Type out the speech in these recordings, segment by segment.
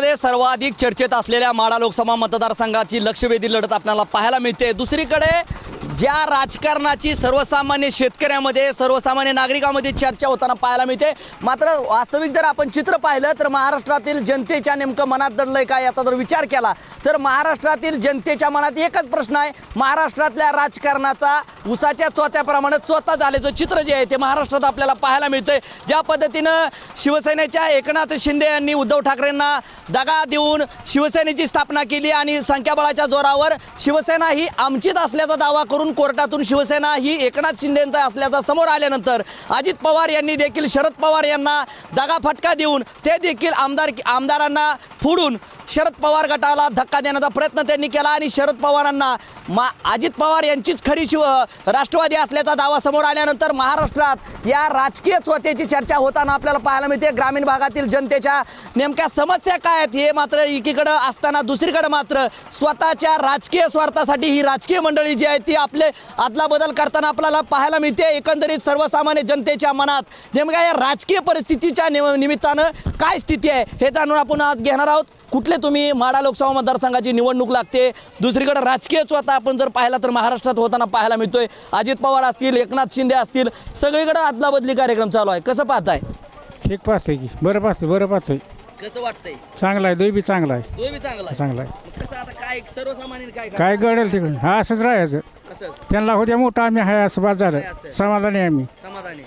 मध्ये सर्वाधिक चर्चेत असलेल्या माडा लोकसभा मतदारसंघाची लक्षवेधी लढत आपल्याला पाहायला मिळते. दुसरीकडे ज्या राजकारणाची सर्वसामान्य शेतकऱ्यामध्ये सर्वसामान्य नागरिकांमध्ये चर्चा होताना पाहायला मिळते. मात्र वास्तविक जर आपण चित्र पाहिलं तर महाराष्ट्रातील जनतेच्या नेमकं मनात दडलंय का याचा जर विचार केला तर महाराष्ट्रातील जनतेच्या मनात एकच प्रश्न आहे. महाराष्ट्रातल्या राजकारणाचा उसाच्या चोत्याप्रमाणे स्वतः झाल्याचं चित्र जे आहे ते महाराष्ट्रात आपल्याला पाहायला मिळतंय. ज्या पद्धतीनं शिवसेनेच्या एकनाथ शिंदे यांनी उद्धव ठाकरेंना दगा देऊन शिवसेनेची स्थापना केली आणि संख्याबळाच्या जोरावर शिवसेना ही आमचीच असल्याचा दावा करून कोर्टातून शिवसेना ही एकनाथ शिंदेचा असल्याचा समोर आल्यानंतर अजित पवार यांनी देखील शरद पवार यांना दगाफटका देऊन ते देखील आमदार आमदारांना फोडून शरद पवार गटाला धक्का देण्याचा प्रयत्न त्यांनी केला आणि शरद पवारांना मा अजित पवार यांचीच खरी शिव राष्ट्रवादी असल्याचा दावा समोर आल्यानंतर महाराष्ट्रात या राजकीय स्वतेची चर्चा होताना आपल्याला पाहायला मिळते. ग्रामीण भागातील जनतेच्या नेमक्या समस्या काय आहेत हे मात्र एकीकडं असताना दुसरीकडे मात्र स्वतःच्या राजकीय स्वार्थासाठी ही राजकीय मंडळी जी आहे ती आपले अदलाबदल करताना आपल्याला पाहायला मिळते. एकंदरीत सर्वसामान्य जनतेच्या मनात नेमक्या या राजकीय परिस्थितीच्या निमित्तानं काय स्थिती आहे हे जाणून आपण आज घेणार आहोत. कुठले तुम्ही माडा लोकसभा मतदारसंघाची निवडणूक लागते. दुसरीकडे राजकीय स्वतः आपण जर पाहिला तर महाराष्ट्रात होताना पाहायला मिळतोय. अजित पवार असतील एकनाथ शिंदे असतील सगळीकडे अदलाबदली कार्यक्रम चालू आहे. कसं पाहताय? ठीक पाहतोय की. बरं पाहतोय बरं पाहतोय. कसं वाटतंय? चांगला आहे दोय बी चांगला आहे. दोन्ही चांगला आहे. चांगला आहे. मग कसं आता काय सर्वसामान्य काय काय घडेल तिकडे हा असंच राहायचं. असं त्यांना होत्या मोठं आम्ही हाय असं बाद झालं. आहे असं. समाधानी आहे आम्ही. समाधानी.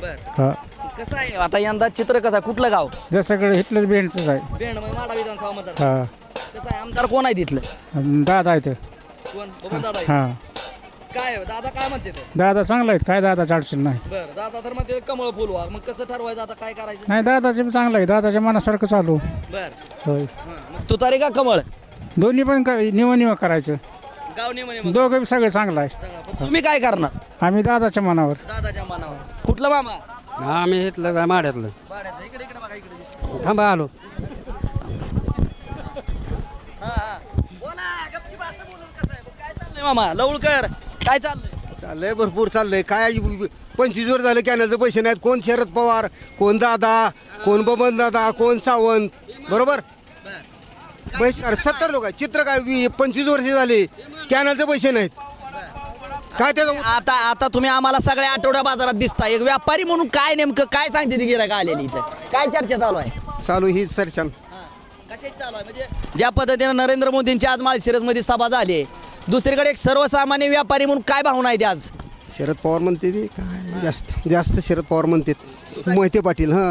बर. हा. कसं आहे? आता यंदा चित्र कसं आहे? कुठलं गाव? जसं हिटलंच बेंडच आहे. बेंड म्हणजे माडा विधानसभा मतदार. हा. कसं आहे? आमदार कोण आहे तिथलं? आणि दादा आहे तर कोण? बबन दादा आहे. हा. काय आहे? दादा काय म्हणते ते? दादा चांगला आहेत. काय दादाचं अडचण नाही. बर दादा तर म्हणते कमळ फुलवा मग कसं ठरवायचं आता? काय करायचं? नाही दादाचं चांगलं आहे. दादाच्या मनासारखं चालू. बर. होय. हं, तुतारी का कमळ? दोन्ही पण काय निव निव करायचं. गाव नाही म्हणे मग. दोघं बी सगळं चांगलं आहे. पण तुम्ही काय करणार? आम्ही दादाच्या मनावर. दादाच्या मनावर. कुठलं मामा? आम्ही इथलं काय माड्यातलं. भाड्याचं. इकडे इकडे बघा इकडे. दिसतं. थांबा आलो. हा, हा. बोला गपचीप असं बोलून कसं आहे? काय चाललंय मामा? लवळकर काय चाललंय? चाललंय भरपूर चाललंय. काय पंचवीस वर झालं कॅनलचे पैसे नाहीत. कोण शरद पवार कोण दादा कोण बबन दादा कोण सावंत. बरोबर? पैसे सत्तर लोक आहेत. चित्र काय पंचवीस वर्ष झाली. कॅनलचे पैसे नाहीत. काय त्याचं आता आता तुम्ही आम्हाला सगळ्या आठवड्या बाजारात दिसता. एक व्यापारी म्हणून काय नेमकं काय सांगते ती गिरायक आलेली इथं? काय चर्चा चालू आहे? चालू ही. कशाची चालू आहे? म्हणजे ज्या पद्धतीनं नरेंद्र मोदींची आज माळशिरसमध्ये सभा झाली आहे दुसरीकडे एक सर्वसामान्य व्यापारी म्हणून काय भावना आहे आज? शरद पवार म्हणते ते काय? जास्त जास्त शरद पवार म्हणते. मोहिते पाटील हां.